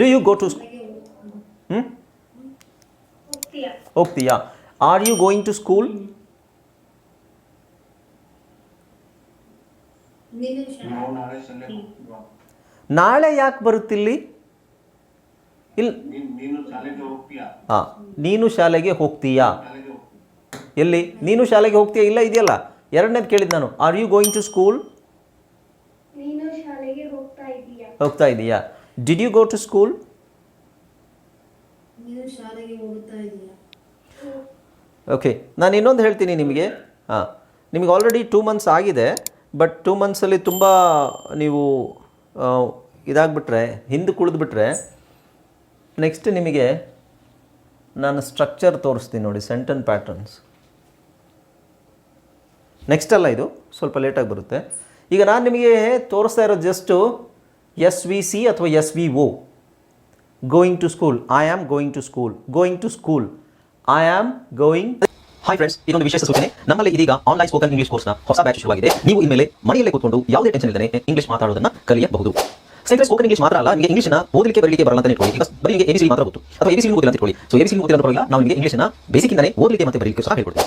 Do you go to ಹ್ಞೂ ಹೋಗ್ತೀಯಾ ಹೋಗ್ತೀಯಾ are you going to school ನಾಳೆ ಯಾಕೆ ಬರುತ್ತಿಲ್ಲಿ? ಇಲ್ಲಿ ನೀನ್ ನೀನು ಶಾಲೆಗೆ ಹೋಗ್ತೀಯಾ? ಹಾಂ ನೀನು ಶಾಲೆಗೆ ಹೋಗ್ತೀಯಾ? ಎಲ್ಲಿ? ನೀನು ಶಾಲೆಗೆ ಹೋಗ್ತೀಯಾ? ಇಲ್ಲ ಇದೆಯಲ್ಲ? ಎರಡನೇದು ಕೇಳಿದ್ದು ನಾನು. Are you going to school ಹೋಗ್ತಾ ಇದ್ದೀಯಾ ಹೋಗ್ತಾ ಇದೀಯಾ? Did you go to school ನೀನು ಶಾಲೆಗೆ ಹೋಗ್ತಾ ಇದ್ದೀಯಾ ಓಕೆ ನಾನು ಇನ್ನೊಂದು ಹೇಳ್ತೀನಿ ನಿಮಗೆ. ಹಾಂ. ನಿಮಗೆ ಆಲ್ರೆಡಿ ಟೂ ಮಂತ್ಸ್ ಆಗಿದೆ ಬಟ್ ಟೂ ಮಂತ್ಸಲ್ಲಿ ತುಂಬ ನೀವು ಇದಾಗ್ಬಿಟ್ರೆ ಹಿಂದೆ ಕುಳಿದ್ಬಿಟ್ರೆ ನೆಕ್ಸ್ಟ್ ನಿಮಗೆ ನಾನು ಸ್ಟ್ರಕ್ಚರ್ ತೋರಿಸ್ತೀನಿ ನೋಡಿ ಸೆಂಟನ್ ಪ್ಯಾಟರ್ನ್ಸ್ ನೆಕ್ಸ್ಟ್ ಅಲ್ಲ ಇದು? ಸ್ವಲ್ಪ ಲೇಟಾಗಿ ಬರುತ್ತೆ. ಈಗ ನಾನು ನಿಮಗೆ ತೋರಿಸ್ತಾ ಇರೋದು ಜಸ್ಟು ಎಸ್ ವಿ ಸಿ ಅಥವಾ S V O going to school I am going to school going to school I am going hi friends ಇದೊಂದು ವಿಶೇಷ ಸೂಚನೆ. ನಮ್ಮಲ್ಲಿ ಇದೀಗ ಆನ್ಲೈನ್ ಸ್ಪೋಕನ್ ಇಂಗ್ಲಿಷ್ ಕೋರ್ಸ್ನ ಹೊಸ ಬ್ಯಾಚ್ ಶುರುವಾಗಿದೆ. ನೀವು ಇನ್ಮೇಲೆ ಮನೆಯಲ್ಲೇ ಕೂತ್ಕೊಂಡು ಯಾವುದೇ ಟೆನ್ಷನ್ ಇಲ್ಲದೆ ಇಂಗ್ಲಿಷ್ ಮಾತಾಡೋದನ್ನ ಕಲಿಯಬಹುದು. ಸ್ನೇಹಿತರೆ ಸ್ಪೋಕನ್ ಇಂಗ್ಲಿಷ್ ಮಾತ್ರ ಅಲ್ಲ, ನಿಮಗೆ ಇಂಗ್ಲಿಷ್ನ ಓದಲಿಕ್ಕೆ ಬರಲಿಕ್ಕೆ ಬರಲ್ಲ ಅಂತ ಇಟ್ಕೊಳ್ಳಿ. ಬರೀ ನಿಮಗೆ ಎಬಿಸಿ ಮಾತ್ರ ಗೊತ್ತು. ಅಥವಾ ಎಬಿಸಿ ಓದಿಲ್ಲ ಅಂತ ಇಟ್ಕೊಳ್ಳಿ. ಸೊ ಎಬಿಸಿ ಓದಿಲ್ಲ ಅಂತ ಪರವಾಗಿಲ್ಲ ನಾವು ನಿಮಗೆ ಇಂಗ್ಲಿಷ್ನ ಬೇಸಿಕ್ ಇಂದಾನೆ ಓದಲಿಕ್ಕೆ ಮತ್ತೆ ಬರಲಿಕ್ಕೆ ಸಹ ಹೇಳ್ಕೊಡ್ತೀವಿ.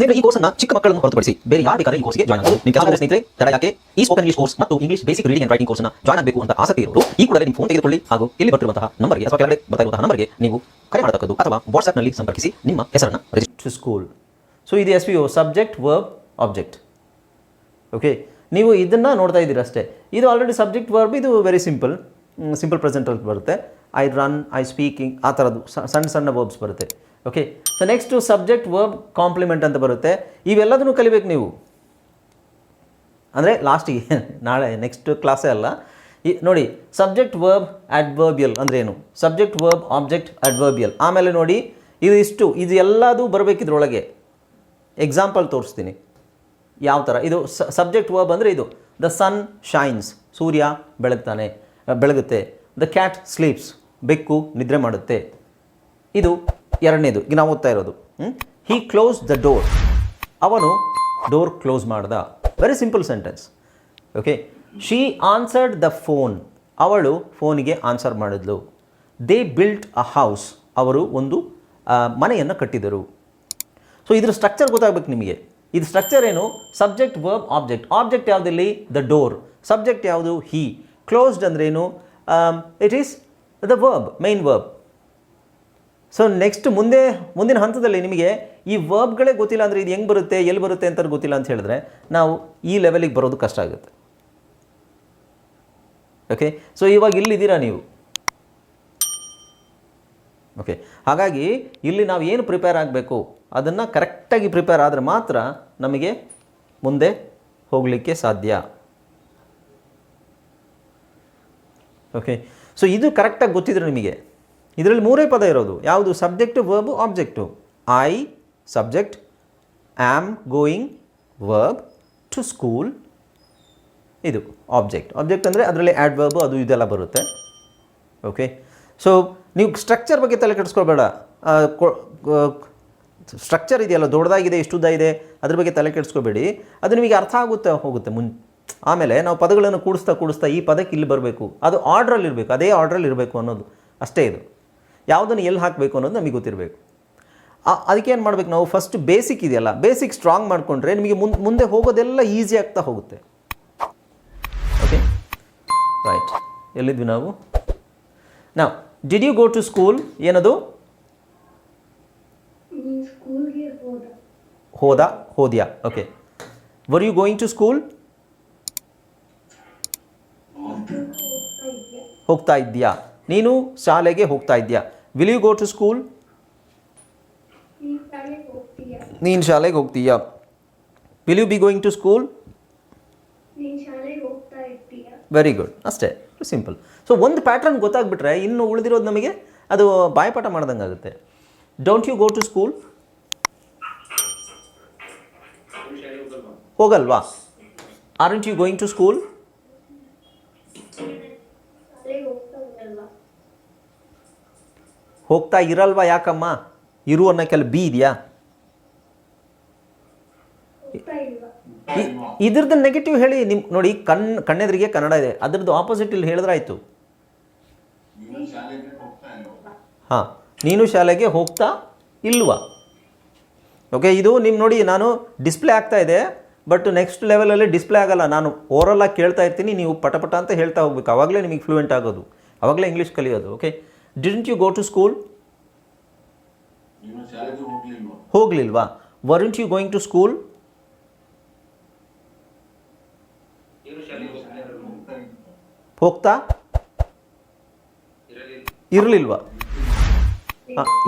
ಸ್ನೇಹಿತರೆ, ಈ ಕೋರ್ಸ್ನ ಚಿಕ್ಕ ಮಕ್ಕಳನ್ನು ಹೊರತುಪಡಿಸಿ ಬೇರೆ ಯಾರು ಬೇಕಾದ್ರೆ ಈ ಕೋರ್ಸ್ಗೆ ಜಾಯ್ನ್ ಆಗಬಹುದು ನಿಮ್ಮ ಕೆಲವು ಸ್ನೇಹಿತರೆ, ತಡ ಯಾಕೆ ಈ ಸ್ಪೋಕನ್ ಇಂಗ್ಲಿಷ್ ಕೋರ್ಸ್ ಮತ್ತು English basic reading and writing ಕೋರ್ಸ್ನ ಜಾಯ್ನ್ ಆಗಬೇಕು ಅಂತ ಆಸಕ್ತಿ ಇರೋರು, ಈ ಕೂಡ ನಿಮ್ಮ ಫೋನ್ ತೆಗೆದುಕೊಳ್ಳಿ ಹಾಗೂ ಇಲ್ಲಿ ಬರ್ತಿರುವಂತಹ ನಂಬರ್ಗೆ ಅಥವಾ ಕೆಳಗಡೆ ಬರ್ತಾ ನಂಬರ್ಗೆ ನೀವು ಕರೆ ಮಾಡತಕ್ಕದ್ದು ಅಥವಾ ವಾಟ್ಸ್ಆಪ್ನಲ್ಲಿ ಸಂಪರ್ಕಿಸಿ ನಿಮ್ಮ ಹೆಸರನ್ನು ರಿಜಿಸ್ಟರ್ ಸ್ಕೂಲ್ ಸೊ ಇದು S P O subject verb object okay ನೀವು ಇದನ್ನು ನೋಡ್ತಾ ಇದ್ದೀರ ಅಷ್ಟೇ ಇದು ಆಲ್ರೆಡಿ ಸಬ್ಜೆಕ್ಟ್ ವರ್ಬ್ ಇದು ವೆರಿ ಸಿಂಪಲ್ ಸಿಂಪಲ್ ಪ್ರೆಸೆಂಟಲ್ಲಿ ಬರುತ್ತೆ. ಐ ರನ್ ಐ ಸ್ಪೀಕಿಂಗ್ ಆ ಥರದ್ದು. ಸಣ್ಣ ಸಣ್ಣ ವರ್ಬ್ಸ್ ಬರುತ್ತೆ. Okay so next subject verb complement ಅಂತ ಬರುತ್ತೆ. ಇವೆಲ್ಲದನ್ನು ಕಲಿಬೇಕು ನೀವು. ಅಂದರೆ ಲಾಸ್ಟಿಗೆ ನಾಳೆ ನೆಕ್ಸ್ಟ್ ಕ್ಲಾಸೇ ಅಲ್ಲ. ಈ, ನೋಡಿ ಸಬ್ಜೆಕ್ಟ್ ವರ್ಬ್ ಅಡ್ವರ್ಬಿಯಲ್ ಅಂದರೆ ಏನು? ಸಬ್ಜೆಕ್ಟ್ ವರ್ಬ್ ಆಬ್ಜೆಕ್ಟ್ ಅಡ್ವರ್ಬಿಯಲ್ ಆಮೇಲೆ ನೋಡಿ, ಇದು ಇಷ್ಟು, ಇದು ಎಲ್ಲದೂ ಬರಬೇಕಿದ್ರೊಳಗೆ. ಎಕ್ಸಾಂಪಲ್ ತೋರಿಸ್ತೀನಿ. ಯಾವ ಥರ ಇದು ಸಬ್ಜೆಕ್ಟ್ ವರ್ಬ್ ಅಂದರೆ ಇದು. ದ ಸನ್ ಶೈನ್ಸ್ ಸೂರ್ಯ ಬೆಳಗ್ತಾನೆ ಬೆಳಗುತ್ತೆ. ದ ಕ್ಯಾಟ್ ಸ್ಲೀಪ್ಸ್ ಬೆಕ್ಕು ನಿದ್ರೆ ಮಾಡುತ್ತೆ. ಇದು ಎರಡನೇದು. ಈಗ ನಾವು ಓದ್ತಾ ಇರೋದು. ಹಿ ಕ್ಲೋಸ್ ದ ಡೋರ್ ಅವನು ಡೋರ್ ಕ್ಲೋಸ್ ಮಾಡ್ದ. Very simple sentence okay she answered the phone ಅವಳು ಫೋನಿಗೆ ಆನ್ಸರ್ ಮಾಡಿದ್ಲು. ದೇ ಬಿಲ್ಟ್ ಅ ಹೌಸ್ ಅವರು ಒಂದು ಮನೆಯನ್ನು ಕಟ್ಟಿದರು. ಸೊ ಇದ್ರ ಸ್ಟ್ರಕ್ಚರ್ ಗೊತ್ತಾಗಬೇಕು ನಿಮಗೆ. ಇದು ಸ್ಟ್ರಕ್ಚರ್ ಏನು? ಸಬ್ಜೆಕ್ಟ್ ವರ್ಬ್ ಆಬ್ಜೆಕ್ಟ್ ಆಬ್ಜೆಕ್ಟ್ ಯಾವುದಿಲ್ಲಿ? ದ ಡೋರ್ ಸಬ್ಜೆಕ್ಟ್ ಯಾವುದು? ಹಿ ಕ್ಲೋಸ್ಡ್ ಅಂದ್ರೇನು it is the verb main verb so next ಮುಂದೆ, ಮುಂದಿನ ಹಂತದಲ್ಲಿ ನಿಮಗೆ ಈ ವರ್ಬ್ಗಳೇ ಗೊತ್ತಿಲ್ಲ ಅಂದರೆ ಇದು ಹೆಂಗೆ ಬರುತ್ತೆ, ಎಲ್ಲಿ ಬರುತ್ತೆ ಅಂತ ಗೊತ್ತಿಲ್ಲ ಅಂತ ಹೇಳಿದ್ರೆ ನಾವು ಈ ಲೆವೆಲಿಗೆ ಬರೋದು ಕಷ್ಟ ಆಗುತ್ತೆ. ಓಕೆ ಸೊ ಇವಾಗ ಇಲ್ಲಿದ್ದೀರಾ ನೀವು? ಓಕೆ ಹಾಗಾಗಿ ಇಲ್ಲಿ ನಾವು ಏನು ಪ್ರಿಪೇರ್ ಆಗಬೇಕು, ಅದನ್ನು ಕರೆಕ್ಟಾಗಿ ಪ್ರಿಪೇರ್ ಆದರೆ ಮಾತ್ರ ನಮಗೆ ಮುಂದೆ ಹೋಗಲಿಕ್ಕೆ ಸಾಧ್ಯ. ಓಕೆ ಸೊ ಇದು ಕರೆಕ್ಟಾಗಿ ಗೊತ್ತಿದ್ರೆ ನಿಮಗೆ. ಇದರಲ್ಲಿ ಮೂರೇ ಪದ ಇರೋದು. ಯಾವುದು? Subject verb object I subject am going verb to school ಇದು ಆಬ್ಜೆಕ್ಟ್ ಆಬ್ಜೆಕ್ಟ್ ಅಂದರೆ ಅದರಲ್ಲಿ ಆ್ಯಡ್ ವರ್ಬು ಅದು ಇದೆಲ್ಲ ಬರುತ್ತೆ. ಓಕೆ ಸೊ ನೀವು ಸ್ಟ್ರಕ್ಚರ್ ಬಗ್ಗೆ ತಲೆ ಕೆಡಿಸ್ಕೊಳ್ಬೇಡ. ಸ್ಟ್ರಕ್ಚರ್ ಇದೆಯಲ್ಲ? ದೊಡ್ಡದಾಗಿದೆ, ಇಷ್ಟುದ್ದ ಇದೆ? ಅದ್ರ ಬಗ್ಗೆ ತಲೆ ಕೆಡಿಸ್ಕೋಬೇಡಿ. ಅದು ನಿಮಗೆ ಅರ್ಥ ಆಗುತ್ತೆ ಹೋಗುತ್ತೆ ಮುನ್ ಆಮೇಲೆ ನಾವು ಪದಗಳನ್ನು ಕೂಡಿಸ್ತಾ ಕೂಡಿಸ್ತಾ ಈ ಪದಕ್ಕೆ ಇಲ್ಲಿ ಬರಬೇಕು. ಅದು ಆರ್ಡ್ರಲ್ಲಿ ಇರಬೇಕು ಅದೇ ಆರ್ಡ್ರಲ್ಲಿ ಇರಬೇಕು ಅನ್ನೋದು. ಅಷ್ಟೇ ಇದು. ಯಾವುದನ್ನು ಎಲ್ಲಿ ಹಾಕಬೇಕು ಅನ್ನೋದು ನಮಗೆ ಗೊತ್ತಿರಬೇಕು. ಅದಕ್ಕೆ ಏನು ಮಾಡಬೇಕು ನಾವು ಫಸ್ಟ್ ಬೇಸಿಕ್ ಇದೆಯಲ್ಲ ಬೇಸಿಕ್ ಸ್ಟ್ರಾಂಗ್ ಮಾಡಿಕೊಂಡ್ರೆ ನಿಮಗೆ ಮುಂದೆ ಮುಂದೆ ಹೋಗೋದೆಲ್ಲ ಈಸಿ ಆಗ್ತಾ ಹೋಗುತ್ತೆ. ಓಕೆ ರೈಟ್ ಎಲ್ಲಿದ್ವಿ ನಾವು? ನಾವು did you go to school ಏನದು? ಹೋದ. ಹೋದ್ಯಾ? Okay were you going to school ಹೋಗ್ತಾ ಇದೆಯಾ ಹೋಗ್ತಾ ಇದ್ದೀಯಾ? ನೀನು ಶಾಲೆಗೆ ಹೋಗ್ತಾ ಇದ್ದೀಯಾ? Will you go to school ನೀನು ಶಾಲೆಗೆ ಹೋಗ್ತೀಯಾ? Will you be going to school very good ಅಷ್ಟೇ. ಸಿಂಪಲ್ ಸೊ ಒಂದು ಪ್ಯಾಟ್ರನ್ ಗೊತ್ತಾಗ್ಬಿಟ್ರೆ ಇನ್ನು ಉಳಿದಿರೋದು ನಮಗೆ ಅದು ಬಾಯಪಾಠ ಮಾಡ್ದಂಗೆ ಆಗುತ್ತೆ don't you go to school ಹೋಗಲ್ವಾ? Are you going to school ಶಾಲೆಗೆ ಹೋಗ್ತಾ ಇರಲ್ವಾ ಹೋಗ್ತಾ ಇರಲ್ವಾ ಯಾಕಮ್ಮ? ಇರು ಅನ್ನೋ ಕೆಲ ಬಿ ಇದೆಯಾ? ಇದ್ರದ್ದು ನೆಗೆಟಿವ್ ಹೇಳಿ, ನಿಮ್, ನೋಡಿ, ಕಣ್, ಕಣ್ಣೆದ್ರಿಗೆ ಕನ್ನಡ ಇದೆ. ಅದ್ರದ್ದು ಆಪೋಸಿಟ್ ಇಲ್ಲಿ ಹೇಳಿದ್ರಾಯ್ತು. ಹಾಂ, ನೀನು ಶಾಲೆಗೆ ಹೋಗ್ತಾ ಇಲ್ವಾ? ಓಕೆ ಇದು ನಿಮ್ಮ ನೋಡಿ, ನಾನು ಡಿಸ್ಪ್ಲೇ ಆಗ್ತಾ ಇದೆ ಬಟ್ ನೆಕ್ಸ್ಟ್ ಲೆವೆಲಲ್ಲಿ ಡಿಸ್ಪ್ಲೇ ಆಗಲ್ಲ. ನಾನು ಓರಲ್ ಆಗಿ ಕೇಳ್ತಾ ಇರ್ತೀನಿ, ನೀವು ಪಟಪಟ ಅಂತ ಹೇಳ್ತಾ ಹೋಗ್ಬೇಕು. ಅವಾಗಲೇ ನಿಮಗೆ ಫ್ಲೂಯೆಂಟ್ ಆಗೋದು. ಆವಾಗಲೇ ಇಂಗ್ಲೀಷ್ ಕಲಿಯೋದು okay didn't you go to school ಹೋಗ್ಲಿಲ್ವಾ? Weren't you going to school ಹೋಗ್ತಾ ಇರಲಿಲ್ವಾ?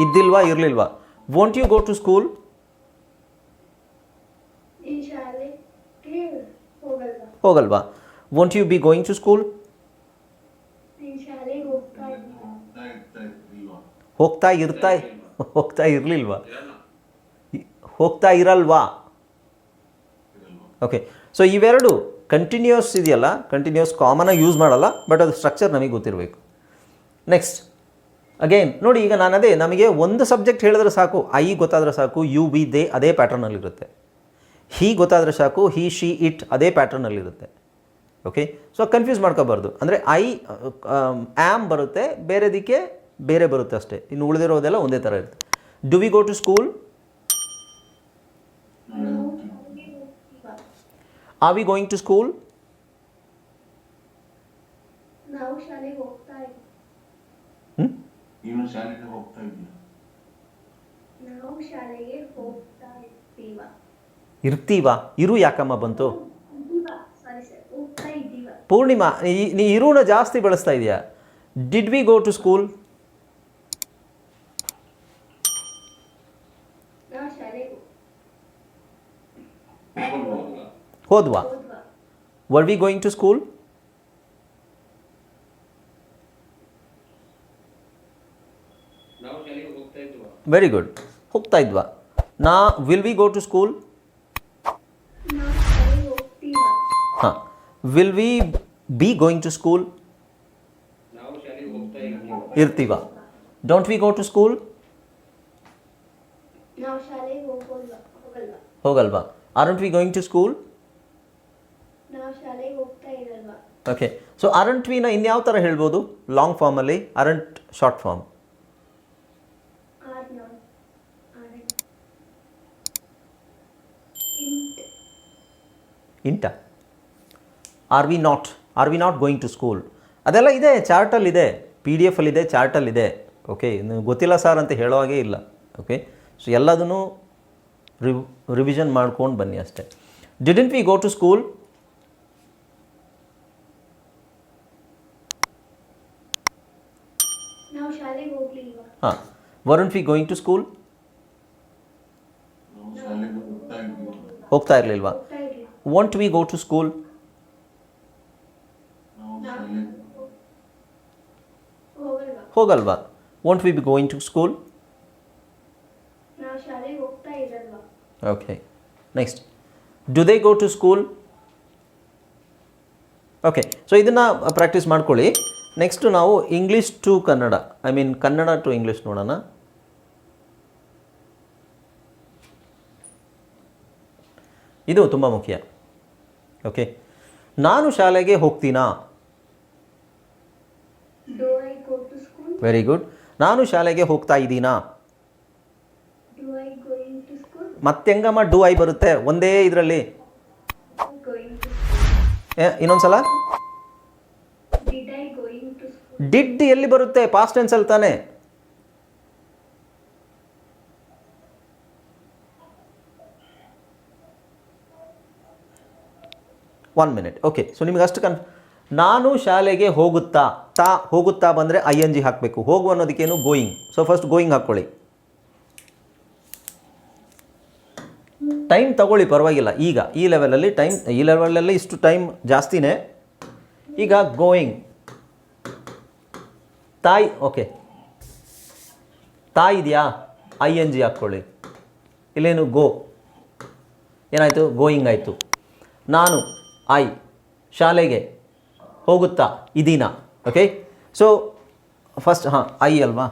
ಇದ್ದಿಲ್ವಾ ಇರಲಿಲ್ವಾ? Won't you go to school ಹೋಗಲ್ವಾ? Won't you be going to school ಹೋಗ್ತಾ ಹೋಗ್ತಾ ಇರ್ತಾ ಹೋಗ್ತಾ ಇರಲಿಲ್ವಾ? ಹೋಗ್ತಾ ಇರಲ್ವಾ? ಇರಲ್ವಾ ಓಕೆ, ಸೊ ಇವೆರಡು ಕಂಟಿನ್ಯೂಸ್ ಇದೆಯಲ್ಲ ಕಂಟಿನ್ಯೂಸ್ ಕಾಮನಾಗಿ ಯೂಸ್ ಮಾಡಲ್ಲ ಬಟ್ ಅದು ಸ್ಟ್ರಕ್ಚರ್ ನಮಗೆ ಗೊತ್ತಿರಬೇಕು. ನೆಕ್ಸ್ಟ್ ಅಗೇನ್ ನೋಡಿ ಈಗ ನಾನು ಅದೇ ನಮಗೆ ಒಂದು ಸಬ್ಜೆಕ್ಟ್ ಹೇಳಿದ್ರೆ ಸಾಕು, ಐ ಗೊತ್ತಾದರೆ ಸಾಕು, ಯು, ಬಿ, ದೇ, ಅದೇ ಪ್ಯಾಟರ್ನಲ್ಲಿರುತ್ತೆ ಹೀ ಗೊತ್ತಾದರೆ ಸಾಕು, ಹಿ, ಶಿ, ಇಟ್, ಅದೇ ಪ್ಯಾಟರ್ನಲ್ಲಿರುತ್ತೆ ಓಕೆ ಸೊ ಕನ್ಫ್ಯೂಸ್ ಮಾಡ್ಕೋಬಾರ್ದು. ಅಂದರೆ ಐ ಆ್ಯಮ್ ಬರುತ್ತೆ ಬೇರೆದಕ್ಕೆ ಬೇರೆ ಬರುತ್ತೆ ಅಷ್ಟೇ. ಇನ್ನು ಉಳಿದಿರೋದೆಲ್ಲ ಒಂದೇ ಥರ ಇರುತ್ತೆ. Do we go to school are we going to school ಇರ್ತೀವಾ. ಇರು ಯಾಕಮ್ಮ ಬಂತು ಇದ್ದೀವಾ ಸಾರಿ ಸರ್ ಹೋಗ್ತಾ ಇದ್ದೀವಾ ಪೂರ್ಣಿಮಾ ಈ- ನೀ ಇರುನ ಜಾಸ್ತಿ ಬಳಸ್ತಾ ಇದೆಯಾ? Did we go to school ನಾವು ಶಾಲೆಗೆ ಹೋಗಲ್ವಾ ಹೋದ್ವಾ ಹೋದ್ವಾ were we going to school ನಾವು ಶಾಲೆಗೆ ಹೋಗ್ತಾ ಇದ್ವಾ? ವೆರಿ ಗುಡ್ ಹೋಗ್ತಾ ಇದ್ವಾ ನಾ will we go to school ನಾವು ಶಾಲೆಗೆ ಹೋಗ್ತೀವಾ? ಹಾಂ. Will we be going to school ನಾವು ಶಾಲೆಗೆ ಹೋಗ್ತಾ ಇರ್ತೀವ ಇರ್ತೀವಾ don't we go to school ನಾವು ಶಾಲೆಗೆ ಹೋಗೋಲ್ವಾ ಹೋಗಲ್ವಾ ಹೋಗಲ್ವಾ aren't we going to school ನಾವು ಶಾಲೆಗೆ ಹೋಗ್ತಾ ಇರಲ್ವಾ ಓಕೆ ಸೊ ಅರಂಟ್ ವಿನ ಇನ್ಯಾವ ಥರ ಹೇಳ್ಬೋದು? ಲಾಂಗ್ ಫಾರ್ಮಲ್ಲಿ aren't short form are not are int ಇಂಟ are we not are we not going to school ಅದೆಲ್ಲ ಇದೆ ಚಾರ್ಟಲ್ಲಿದೆ ಪಿ ಡಿ ಎಫಲ್ಲಿದೆ ಚಾರ್ಟಲ್ಲಿದೆ ಓಕೆ ಗೊತ್ತಿಲ್ಲ ಸರ್ ಅಂತ ಹೇಳೋ ಹಾಗೆ ಇಲ್ಲ. ಓಕೆ ಸೊ ಎಲ್ಲದನ್ನು ರಿವ್ ರಿವಿಷನ್ ಮಾಡ್ಕೊಂಡು ಬನ್ನಿ ಅಷ್ಟೇ. Didn't we go to school ಹಾಂ. Weren't we going to school ಹೋಗ್ತಾ ಇರಲಿಲ್ವಾ? Won't we go to school ನಾವು ಶಾಲೆಗೆ ಹೋಗಲ್ವಾ? Won't we be going to school okay next do they go to school okay so ಇದನ್ನು practice ಮಾಡ್ಕೊಳ್ಳಿ. Next ನಾವು English to Kannada I mean Kannada to English ನೋಡೋಣ. ಇದು ತುಂಬ ಮುಖ್ಯ. ಓಕೆ ನಾನು ಶಾಲೆಗೆ ಹೋಗ್ತೀನಾ do I go to school very good ನಾನು ಶಾಲೆಗೆ ಹೋಗ್ತಾ ಇದ್ದೀನಾ? ಮತ್ತೆಂಗಮ್ಮ ಡು ಐ ಬರುತ್ತೆ? ಒಂದೇ ಇದರಲ್ಲಿ. ಇನ್ನೊಂದ್ಸಲ. ಡಿಡ್ ಎಲ್ಲಿ ಬರುತ್ತೆ? ಪಾಸ್ಟ್ ಟೆನ್ಸಲ್ಲಿ ತಾನೆ. ಒನ್ ಮಿನಿಟ್ ಓಕೆ ಸೊ ನಿಮ್ಗೆ ಅಷ್ಟು ಕನ್ ನಾನು ಶಾಲೆಗೆ ಹೋಗುತ್ತಾ, ತಾ, ಹೋಗುತ್ತಾ ಬಂದರೆ ಐ ಎನ್ ಜಿ ಹಾಕಬೇಕು. ಹೋಗು ಅನ್ನೋದಕ್ಕೇನು ಗೋಯಿಂಗ್ ಸೊ ಫಸ್ಟ್ ಗೋಯಿಂಗ್ ಹಾಕ್ಕೊಳ್ಳಿ ಟೈಮ್ ತಗೊಳ್ಳಿ, ಪರವಾಗಿಲ್ಲ. ಈಗ, ಈ ಲೆವೆಲಲ್ಲಿ ಟೈಮ್ ಈ ಲೆವೆಲಲ್ಲಿ ಇಷ್ಟು ಟೈಮ್ ಜಾಸ್ತಿನೇ. ಈಗ ಗೋಯಿಂಗ್ ತಾಯಿ ಓಕೆ ತಾಯಿ ಇದೆಯಾ? ಐ ಎನ್ ಜಿ ಹಾಕ್ಕೊಳ್ಳಿ. ಇಲ್ಲೇನು ಗೋ ಏನಾಯಿತು? ಗೋಯಿಂಗ್ ಆಯಿತು. ನಾನು ಐ ಶಾಲೆಗೆ ಹೋಗುತ್ತಾ? ಇದೀನಾ? ಓಕೆ ಸೊ ಫಸ್ಟ್ ಹಾಂ ಐ ಅಲ್ವಾ?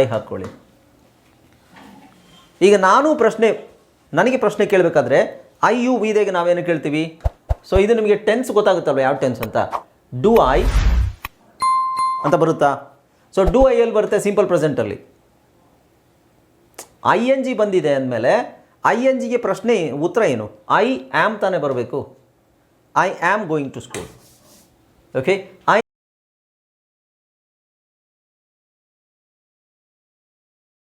ಐ ಹಾಕ್ಕೊಳ್ಳಿ. ಈಗ ನಾನು ಪ್ರಶ್ನೆ, ನನಗೆ ಪ್ರಶ್ನೆ ಕೇಳಬೇಕಾದ್ರೆ ಐ ಯು ವಿದೆಗೆ ನಾವೇನು ಕೇಳ್ತೀವಿ? ಸೊ ಇದು ನಿಮಗೆ ಟೆನ್ಸ್ ಗೊತ್ತಾಗುತ್ತಲ್ವ? ಯಾವ ಟೆನ್ಸ್ ಅಂತ? ಡು ಐ ಅಂತ ಬರುತ್ತಾ? ಸೊ ಡು ಐ ಎಲ್ ಬರುತ್ತೆ ಸಿಂಪಲ್ ಪ್ರೆಸೆಂಟಲ್ಲಿ ಐ ಎನ್ ಜಿ ಬಂದಿದೆ ಅಂದಮೇಲೆ ಐ ಎನ್ ಜಿಗೆ ಪ್ರಶ್ನೆ ಉತ್ತರ ಏನು? ಐ ಆ್ಯಮ್ ತಾನೇ ಬರಬೇಕು. I am going to school okay I